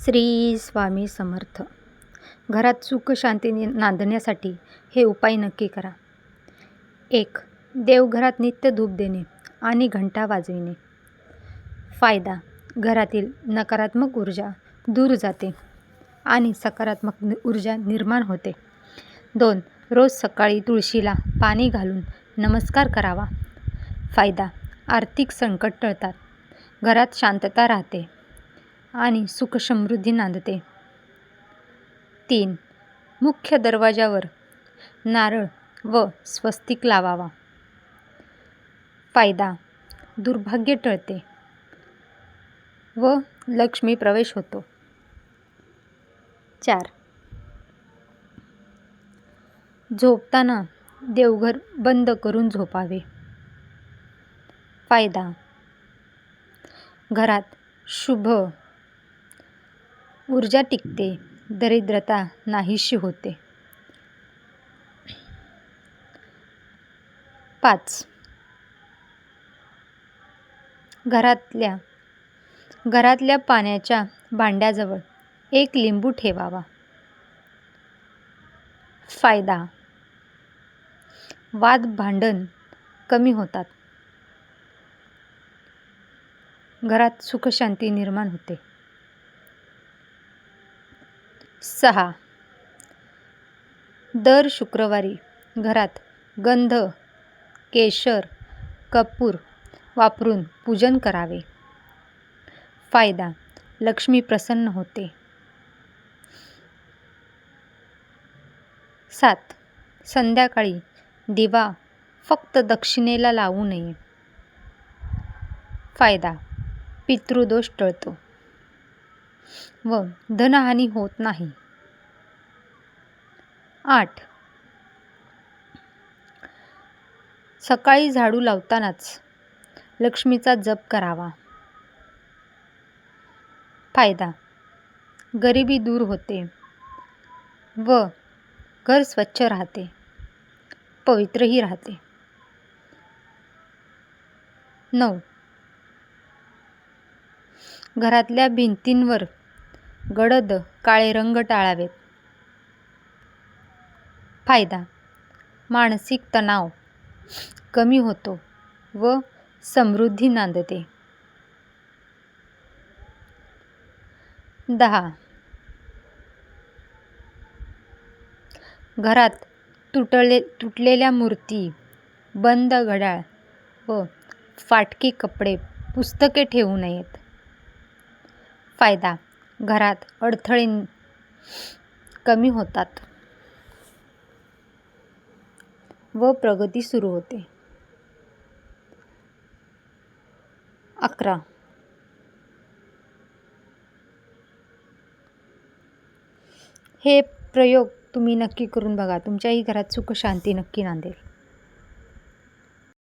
श्री स्वामी समर्थ. घरात सुख शांती नांदण्यासाठी हे उपाय नक्की करा. एक देवघरात नित्य धूप देणे आणि घंटा वाजविणे. फायदा घरातील नकारात्मक ऊर्जा दूर जाते आणि सकारात्मक ऊर्जा निर्माण होते. दोन रोज सकाळी तुळशीला पाणी घालून नमस्कार करावा. फायदा आर्थिक संकट टळतात. घरात शांतता राहते. आणि सुखसमृद्धी नांदते. तीन. मुख्य दरवाजावर नारळ व स्वस्तिक लावावा. फायदा. दुर्भाग्य टळते व लक्ष्मी प्रवेश होतो. चार. झोपताना देवघर बंद करून झोपावे. फायदा. घरात शुभ ऊर्जा टिकते दरिद्रता नाहीशी होते. पाच. घरातल्या घरातल्या पाण्याच्या भांड्याजवळ एक लिंबू ठेवावा. फायदा. वाद भांडण कमी होतात. घरात सुखशांती निर्माण होते. सहा. दर शुक्रवारी घरात गंध केशर कपूर वापरून पूजन करावे. फायदा लक्ष्मी प्रसन्न होते. सात. संध्याकाळी दिवा फक्त दक्षिणेला लावू नये. फायदा पितृदोष टळतो. व धनहानी होत नाही. आठ. सकाळी झाडू लावतानाच लक्ष्मीचा जप करावा. फायदा गरिबी दूर होते व घर स्वच्छ राहते पवित्रही राहते. नऊ. घरातल्या भिंतींवर गडद काळे रंग टाळावेत. फायदा मानसिक तणाव कमी होतो व समृद्धी नांदते. दहा घरात तुटले तुटलेल्या मूर्ती बंद घड्याळ व फाटकी कपडे पुस्तके ठेवू नयेत. फायदा. घरात अडथळे कमी होतात व प्रगती सुरू होते. अकरा. हे प्रयोग तुम्ही नक्की करून बघा. तुमच्याही घरात सुख शांती नक्की नांदेल.